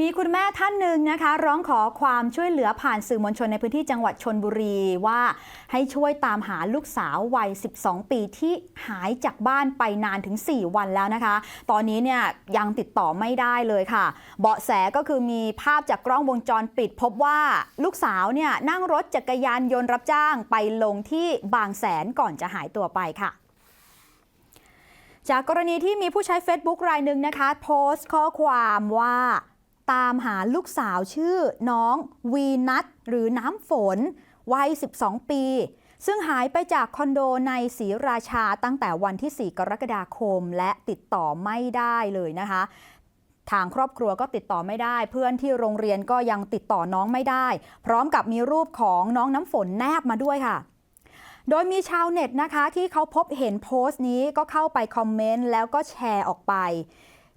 มีคุณแม่ท่านหนึ่งนะคะ ร้องขอความช่วยเหลือผ่านสื่อมวลชนในพื้นที่จังหวัดชนบุรีว่าให้ช่วยตามหาลูกสาววัย 12 ปีที่หายจากบ้านไปนานถึง 4 วันแล้วนะคะ ตอนนี้เนี่ยยังติดต่อไม่ได้เลยค่ะ เบาะแสก็คือมีภาพจากกล้องวงจรปิด พบว่าลูกสาวเนี่ยนั่งรถจักรยานยนต์รับจ้างไปลงที่บางแสนก่อนจะหายตัวไปค่ะจากกรณีที่มีผู้ใช้ Facebook รายหนึ่งนะคะ โพสต์ข้อความว่า ตามหาลูกสาวชื่อน้องวีนัทหรือน้ำฝน วัย 12 ปี ซึ่งหายไปจากคอนโดในศรีราชาตั้งแต่วันที่ 4 กรกฎาคม และติดต่อไม่ได้เลยนะคะ ทางครอบครัวก็ติดต่อไม่ได้ เพื่อนที่โรงเรียนก็ยังติดต่อน้องไม่ได้ พร้อมกับมีรูปของน้องน้ำฝนแนบมาด้วยค่ะโดยมีชาวเน็ตนะคะที่เขาพบเห็นโพสต์นี้ก็เข้าไปคอมเมนต์แล้วก็แชร์ออกไป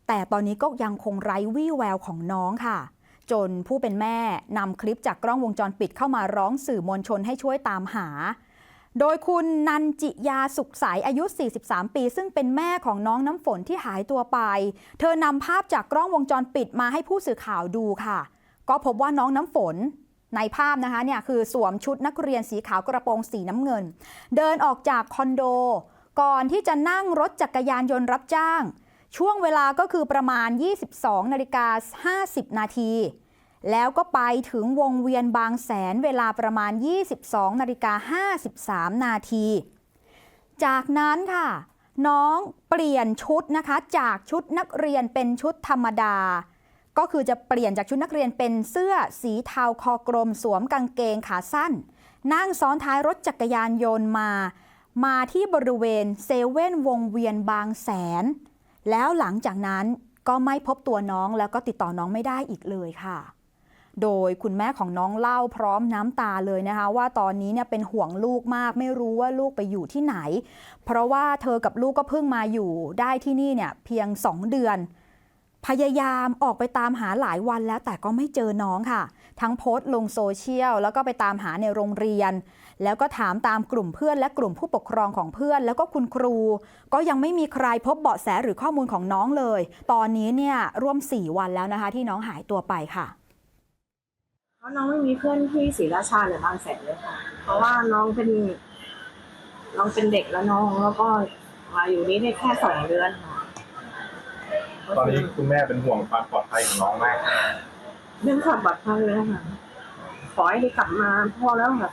แต่ตอนนี้ก็ยังคงไร้วี่แววของน้องค่ะ จนผู้เป็นแม่นำคลิปจากกล้องวงจรปิดเข้ามาร้องสื่อมวลชนให้ช่วยตามหา โดยคุณนันจิยาสุขใสอายุ 43 ปี ซึ่งเป็นแม่ของน้องน้ำฝนที่หายตัวไป เธอนำภาพจากกล้องวงจรปิดมาให้ผู้สื่อข่าวดูค่ะ ก็พบว่าน้องน้ำฝนในภาพนะคะเนี่ยคือสวมชุดนักเรียนสีขาวกระโปรงสีน้ำเงิน เดินออกจากคอนโด ก่อนที่จะนั่งรถจักรยานยนต์รับจ้าง ช่วงเวลาก็คือประมาณ 22นาฬิกา50 นาที แล้วก็ไปถึงวงเวียนบางแสนเวลาประมาณ 22นาฬิกา53 นาที จากนั้นค่ะ น้องเปลี่ยนชุดนะคะ จากชุดนักเรียนเป็นชุดธรรมดา ก็คือจะเปลี่ยนจากชุดนักเรียนเป็นเสื้อสีเทาคอกลมสวมกางเกงขาสั้น นั่งซ้อนท้ายรถจักรยานยนต์มา มาที่บริเวณเซเว่นวงเวียนบางแสน แล้วหลังจากนั้นก็ไม่พบตัวน้องแล้วก็ติดต่อน้องไม่ได้อีกเลยค่ะ โดยคุณแม่ของน้องเล่าพร้อมน้ำตาเลยนะคะ ว่าตอนนี้เนี่ยเป็นห่วงลูกมาก ไม่รู้ว่าลูกไปอยู่ที่ไหน เพราะว่าเธอกับลูกก็เพิ่งมาอยู่ได้ที่นี่เนี่ยเพียง 2 เดือน พยายามออกไปตามหาหลายวันแล้วแต่ก็ไม่เจอน้องค่ะ ทั้งโพสต์ลงโซเชียล แล้วก็ไปตามหาในโรงเรียน แล้วก็ถามตามกลุ่มเพื่อนและกลุ่มผู้ปกครองของเพื่อน แล้วก็คุณครู ก็ยังไม่มีใครพบเบาะแสหรือข้อมูลของน้องเลย ตอนนี้เนี่ยร่วม 4 วันแล้วนะคะ ที่น้องหายตัวไปค่ะเพราะน้องไม่มีเพื่อนที่ศรีราชาหรือบางแสนเลยค่ะ เพราะว่าน้องเป็นน้องเป็นเด็กแล้วน้องแล้วก็มาอยู่นี่ได้แค่สองเดือนค่ะ ตอนนี้คุณแม่เป็นห่วงความปลอดภัยของน้องมาก เรื่องความปลอดภัยเลยค่ะ ขอให้ได้กลับมาพอแล้วค่ะ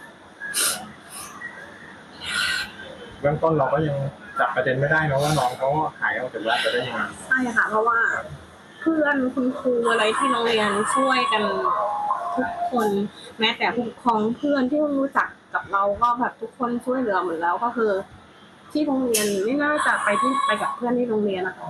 เบื้องต้นเราก็ยังจับประเด็นไม่ได้นะว่าน้องเขาหายออกจากบ้านไปได้ยังไงใช่ค่ะ เพราะว่าเพื่อนคุณครูอะไรที่โรงเรียนช่วยกันทุกคน แม้แต่ผู้ปกครองเพื่อนที่รู้จักกับเราก็แบบทุกคนช่วยเหลือหมดแล้วก็คือ ที่โรงเรียนไม่น่าจะไปที่ไปกับเพื่อนที่โรงเรียนนะคะ